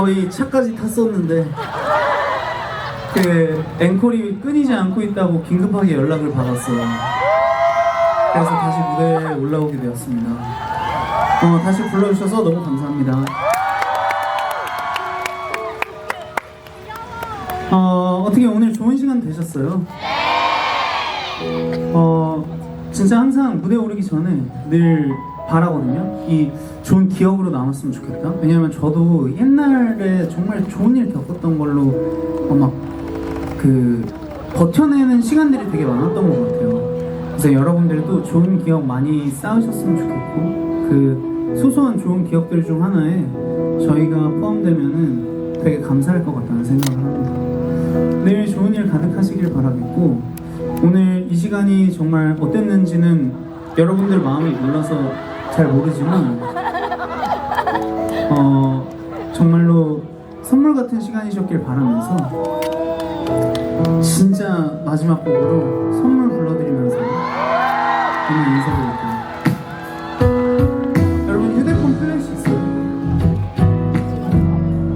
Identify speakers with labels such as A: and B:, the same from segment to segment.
A: 아, 거의 차까지 탔었는데 그 앵콜이 끊이지 않고 있다고 긴급하게 연락을 받았어요. 그래서 다시 무대에 올라오게 되었습니다. 어, 다시 불러주셔서 너무 감사합니다. 어, 어떻게 오늘 좋은 시간 되셨어요? 어, 진짜 항상 무대 오르기 전에 늘 바라거든요. 이 좋은 기억으로 남았으면 좋겠다. 왜냐면 저도 옛날에 정말 좋은 일 겪었던 걸로 어, 막그 버텨내는 시간들이 되게 많았던 것 같아요. 그래서 여러분들도 좋은 기억 많이 쌓으셨으면 좋겠고 그 소소한 좋은 기억들 중 하나에 저희가 포함되면은 되게 감사할 것 같다는 생각을 합니다. 늘 좋은 일 가득하시길 바라겠고 오늘 이 시간이 정말 어땠는지는 여러분들 마음이 몰라서 잘 모르지만 어 정말로 선물 같은 시간이셨길 바라면서 진짜 마지막 곡으로 선물 불러드리면서 오늘 인사드릴게요. 여러분 휴대폰 플래시 있어요?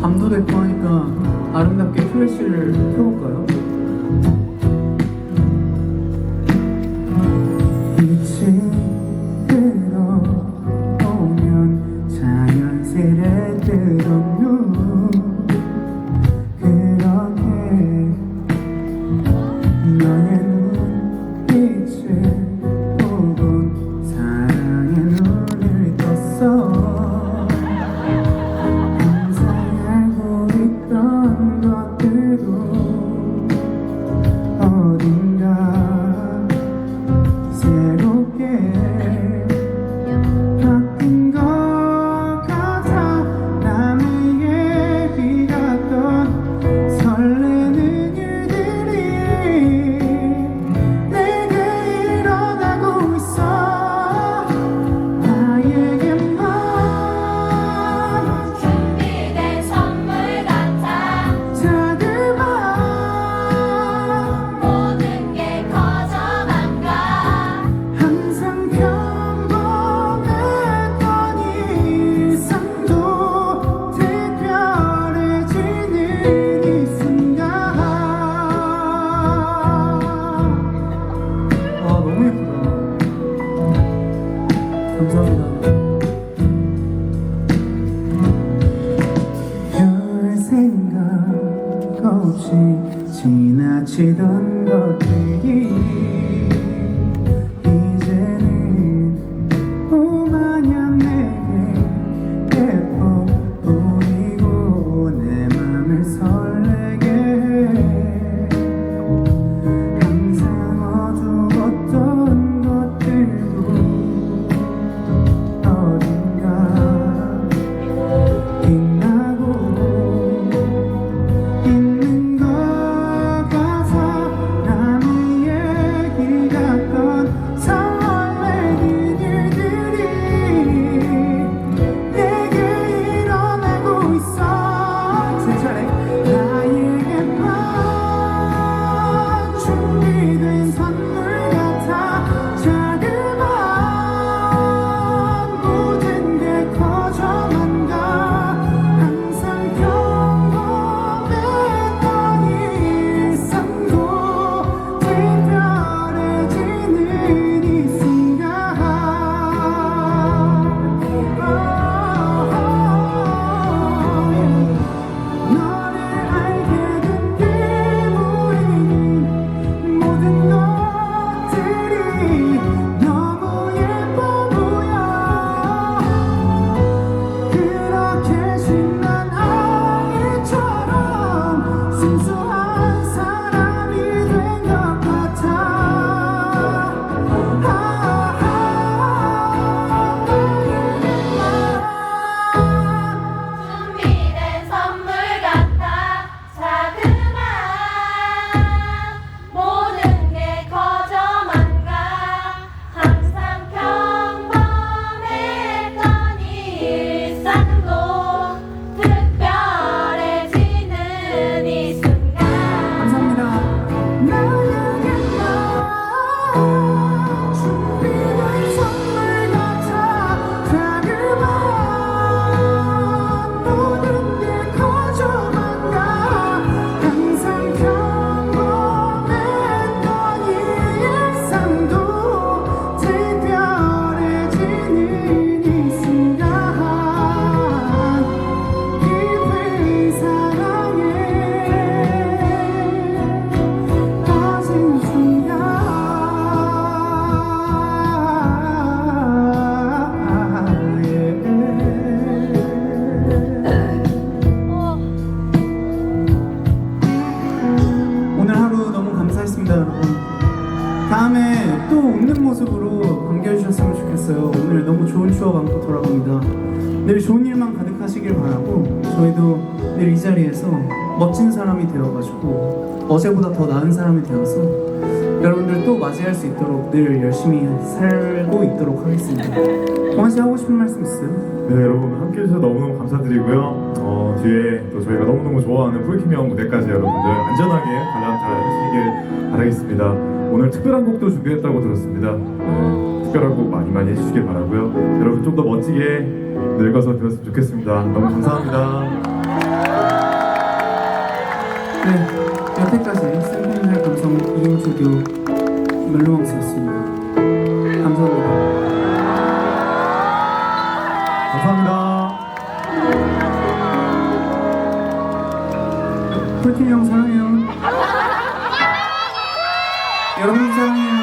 A: 밤도 됐고 하니까 아름답게 플래시를 켜볼까요? 자 생각 없이 지나치던 것들이 so 다음에 또 웃는 모습으로 반겨주셨으면 좋겠어요. 오늘 너무 좋은 추억 안고 돌아갑니다. 늘 좋은 일만 가득하시길 바라고 저희도 늘 이 자리에서 멋진 사람이 되어가지고 어제보다 더 나은 사람이 되어서 여러분들 또 맞이할 수 있도록 늘 열심히 살고 있도록 하겠습니다. 동환 씨 하고 싶은 말씀 있어요?
B: 네 여러분 함께 해주셔서 너무너무 감사드리고요. 어, 뒤에 또 저희가 너무너무 좋아하는 형 무대까지 여러분들 안전하게 관람 잘 해주시길 바라겠습니다. 오늘 특별한 곡도 준비했다고 들었습니다. 네, 특별한 곡 많이 많이 해주시길 바라고요. 여러분 좀 더 멋지게 늙어서 되었으면 좋겠습니다. 너무 감사합니다
A: 폴킴 형 사랑해요. 여러분 사랑해요.